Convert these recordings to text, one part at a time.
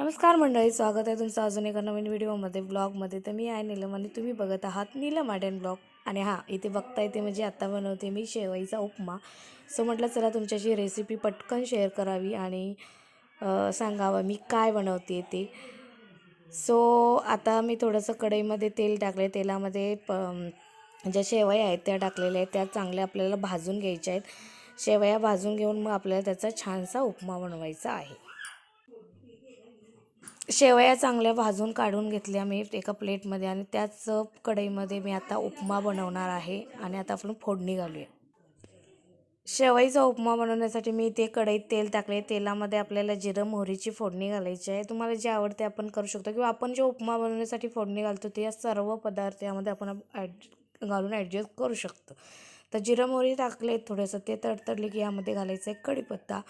नमस्कार मंडळी स्वागत आहे तुमचं अजून एका नवीन व्हिडिओमध्ये ब्लॉगमध्ये तर मी आहे नीलम आणि तुम्ही बघत आहात नीलम आर्डन ब्लॉग आणि हां इथे बघता येते म्हणजे आत्ता बनवते मी शेवईचा उपमा सो म्हटलं चला तुमच्याशी रेसिपी पटकन शेअर करावी आणि सांगावं मी काय बनवते ते सो आता मी थोडंसं कढईमध्ये तेल टाकले तेलामध्ये प ज्या शेवया आहेत त्या टाकलेल्या आहेत त्या चांगल्या आपल्याला भाजून घ्यायच्या आहेत शेवया भाजून घेऊन मग आपल्याला त्याचा छानसा उपमा बनवायचा आहे शेवया चांगल्या भाजून काढून घेतल्या मी एका प्लेटमध्ये आणि त्याच कढईमध्ये मी आता उपमा बनवणार आहे आणि आता आपण फोडणी घालूया शेवईचा उपमा बनवण्यासाठी मी इथे कढईत तेल टाकले तेलामध्ये आपल्याला जिरं मोहरीची फोडणी घालायची आहे तुम्हाला जे आवडते आपण करू शकतो किंवा आपण जे उपमा बनवण्यासाठी फोडणी घालतो ते या सर्व पदार्थ यामध्ये आपण ॲड घालून ॲडजस्ट करू शकतो तर जिरं मोहरी टाकले थोडंसं ते तडतडले की यामध्ये घालायचं आहे कढीपत्ता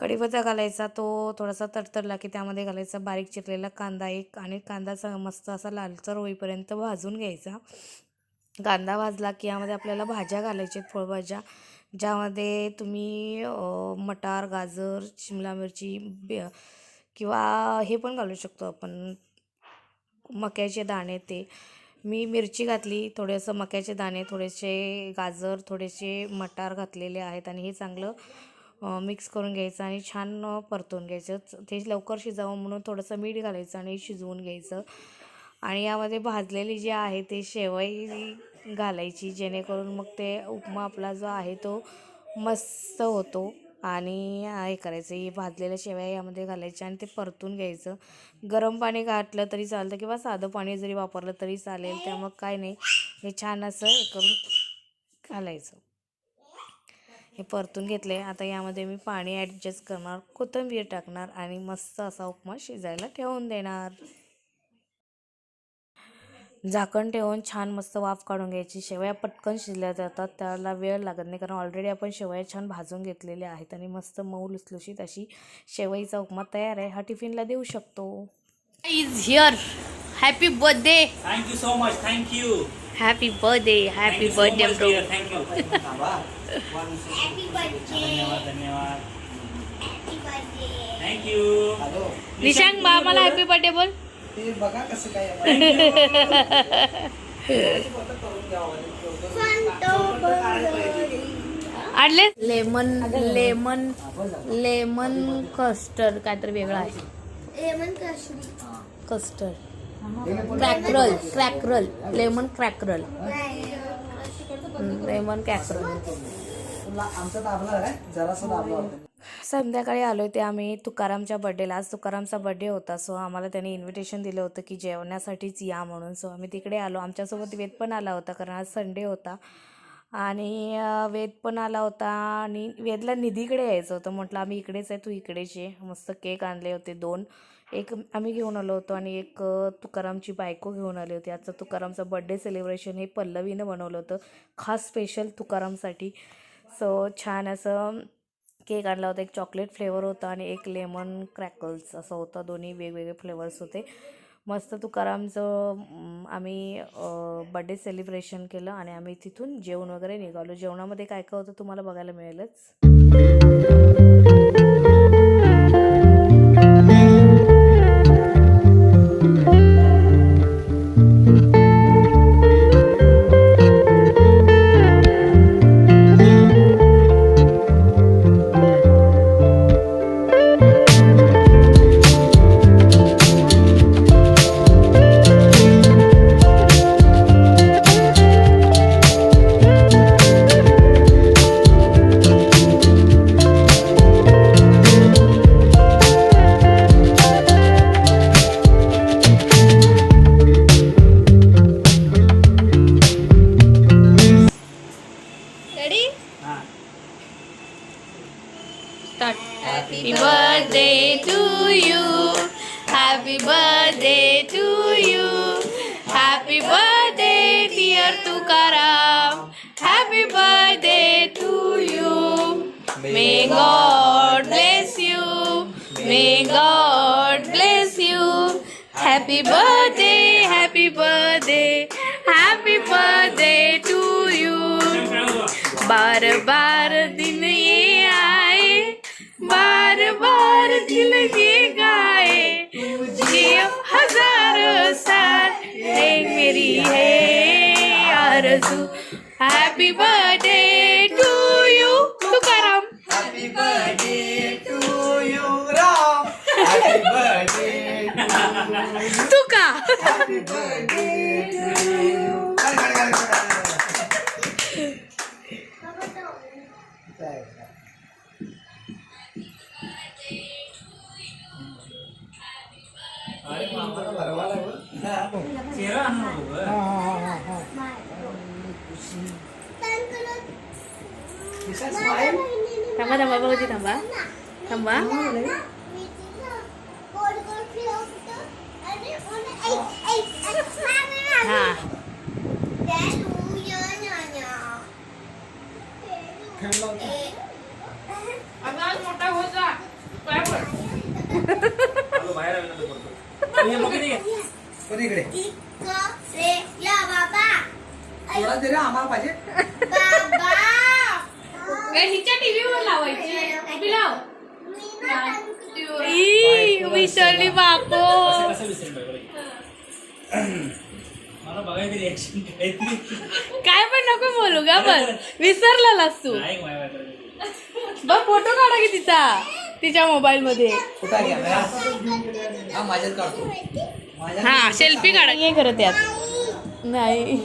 कढीपत्ता घालायचा तो थोडासा तडतडला की त्यामध्ये घालायचा बारीक चिरलेला कांदा एक आणि कांदाचा मस्त असा लालसर होईपर्यंत भाजून घ्यायचा कांदा भाजला की यामध्ये आपल्याला भाज्या घालायच्या आहेत फळभाज्या ज्यामध्ये तुम्ही मटार गाजर शिमला मिरची किंवा हे पण घालू शकतो आपण मक्याचे दाणे ते मी मिरची घातली थोडेसं मक्याचे दाणे थोडेसे गाजर थोडेसे मटार घातलेले आहेत आणि हे चांगलं मिक्स करून घ्यायचं आणि छान परतून घ्यायचं ते लवकर शिजावं म्हणून थोडंसं मीठ घालायचं आणि शिजवून घ्यायचं आणि यामध्ये भाजलेली जी आहे ते शेवई घालायची जेणेकरून मग ते उपमा आपला जो आहे तो मस्त होतो आणि हे करायचं हे भाजलेल्या शेवया यामध्ये घालायच्या आणि ते परतून घ्यायचं गरम पाणी घातलं तरी चालतं किंवा साधं पाणी जरी वापरलं तरी चालेल त्या मग काय नाही हे छान असं हे करून घालायचं हे परतून घेतले आता यामध्ये मी पाणी ॲडजस्ट करणार कोथिंबीर टाकणार आणि मस्त असा उपमा शिजायला ठेवून देणार झाकण ठेवून छान मस्त वाफ काढून घ्यायची शेवया पटकन शिजल्या जातात त्याला वेळ लागत नाही कारण ऑलरेडी आपण शेवया छान भाजून घेतलेल्या आहेत आणि मस्त मऊ लुसलुशीत अशी शेवईचा उपमा तयार आहे हा टिफिनला देऊ शकतो is here happy birthday thank you so much thank you happy birthday happy birthday thank you धन्यवाद निशांक बा मला हॅपी बर्थडे बोल आणले लेमन लेमन लेमन कस्टर्ड काहीतरी वेगळा आहे लेमन कस्टर्ड क्रॅकरल क्रॅकरल लेमन क्रॅकरल रेमन संध्याकाळी आलो होते आम्ही तुकारामच्या बड्डेला आज तुकारामचा बड्डे होता सो आम्हाला त्याने इन्व्हिटेशन दिलं होतं की जेवण्यासाठीच या म्हणून सो आम्ही तिकडे आलो आमच्यासोबत वेद पण आला होता कारण आज संडे होता आणि वेद पण आला होता आणि वेदला निधीकडे यायचं होतं म्हटलं आम्ही इकडेच आहे तू इकडेच ये मस्त केक आणले होते दोन एक आम्ही घेऊन आलो होतो आणि एक तुकारामची बायको घेऊन आली होती आजचं तुकारामचं बड्डे सेलिब्रेशन हे पल्लवीनं बनवलं होतं खास स्पेशल तुकारामसाठी सो छान असं केक आणला होता एक चॉकलेट फ्लेवर होता आणि एक लेमन क्रॅकल्स असं होतं दोन्ही वेगवेगळे फ्लेवर्स होते मस्त तुकारामचं आम्ही बड्डे सेलिब्रेशन केलं आणि आम्ही तिथून जेवण वगैरे निघालो जेवणामध्ये काय काय होतं तुम्हाला बघायला मिळेलच Ready? Start. Happy birthday to you. Happy birthday to you. Happy birthday, dear Tukaram. Happy birthday to you. May God bless you. May God bless you. Happy birthday. Happy birthday. बार बार दिन ये आए बार बार दिल ये गाए तुझे हजार साल ये मेरी है आरज़ू happy birthday to you Karam happy birthday to you Ram happy birthday Tuka happy birthday to you tambah tambah bang Uji tambah tambah nah Hello. विसरली बापो काय पण नको बोलू का बस विसरला तू बघ फोटो काढा की तिचा तिच्या मोबाईल मध्ये हा सेल्फी काढा हे खरं त्यात नाही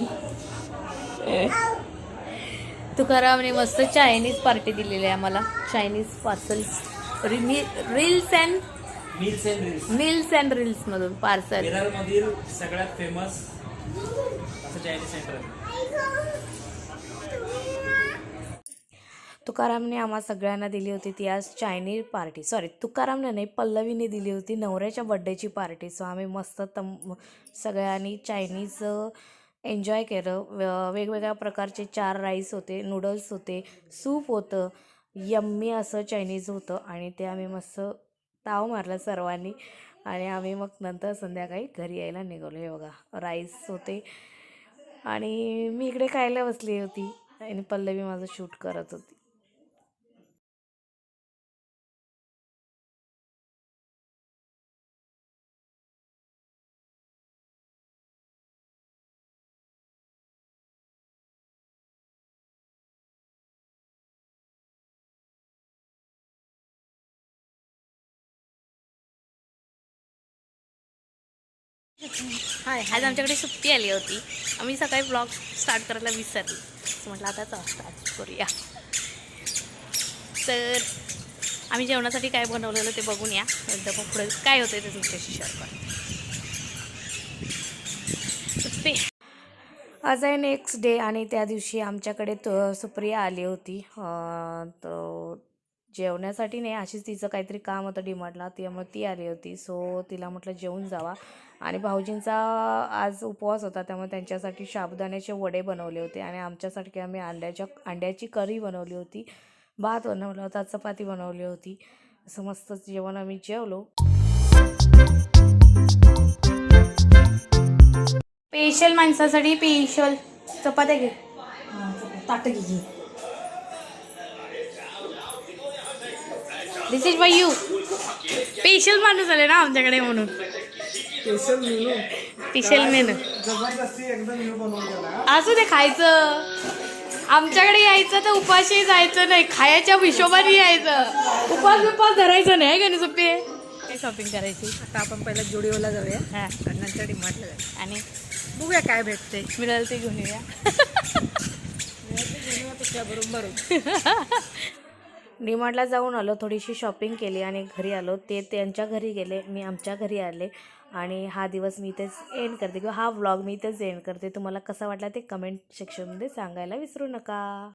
तुकारामने मस्त चायनीज पार्टी दिलेली आहे आम्हाला Chinese parcel reels and meals and reels meals and मधून पार्सल सगळ्यात फेमस तुकारामने आम्हा सगळ्यांना दिली होती ती आज चायनीज पार्टी सॉरी तुकारामने नाही पल्लवीने दिली होती नवऱ्याच्या बड्डेची पार्टी सो आम्ही मस्त तम सगळ्यांनी चायनीज एन्जॉय केलं वेगवेगळ्या प्रकारचे चार राईस होते नूडल्स होते सूप होतं यम्मी असं चायनीज होतं आणि ते आम्ही मस्त ताव मारला सर्वांनी आणि आम्ही मग नंतर संध्याकाळी घरी यायला निघालो हे बघा राईस होते आणि मी इकडे खायला बसली होती आणि पल्लवी माझं शूट करत होती हाय आज आमच्याकडे सुट्टी आली होती आम्ही सकाळी ब्लॉग स्टार्ट करायला विसरली म्हटलं आता स्टार्ट करूया तर आम्ही जेवणासाठी काय बनवलेलं ते बघून या एकदा मग पुढे काय होतं ते तुमच्याशी शेअर करते आज आहे नेक्स्ट डे आणि त्या दिवशी आमच्याकडे तो सुप्रिया आली होती तर जेवण्यासाठी नाही अशीच तिचं काहीतरी काम होतं डिमांडला त्यामुळे ती आली होती सो तिला म्हटलं जेवून जावा आणि भाऊजींचा आज उपवास होता त्यामुळे त्यांच्यासाठी साबुदाण्याचे वडे बनवले होते आणि आमच्यासाठी आम्ही अंड्याच्या अंड्याची करी बनवली होती भात बनवला होता चपाती बनवली होती असं मस्त जेवण आम्ही जेवलो स्पेशल माणसासाठी स्पेशल चपात्या घे ताटं घे this is by you special माणूस आले ना आमच्याकडे म्हणून स्पेशल मेनू असू दे खायचं आमच्याकडे यायचं तर उपाशी जायचं नाही खायच्या हिशोबाने यायचं उपास उपास धरायचं नाही का सोपे शॉपिंग करायची आता आपण पहिला जुडिओला जाऊया हां नंतर डिमार्टला आणि बघूया काय भेटते मिळेल ते घेऊन येऊया बरोबर डीमार्टला जाऊन आलो थोडीशी शॉपिंग केली आणि घरी आलो ते त्यांच्या घरी गेले मी आमच्या घरी आले आणि हा दिवस मी इथेच एंड करते किंवा हा व्लॉग मी इथेच एंड करते तुम्हाला कसा वाटला ते कमेंट सेक्शनमध्ये सांगायला विसरू नका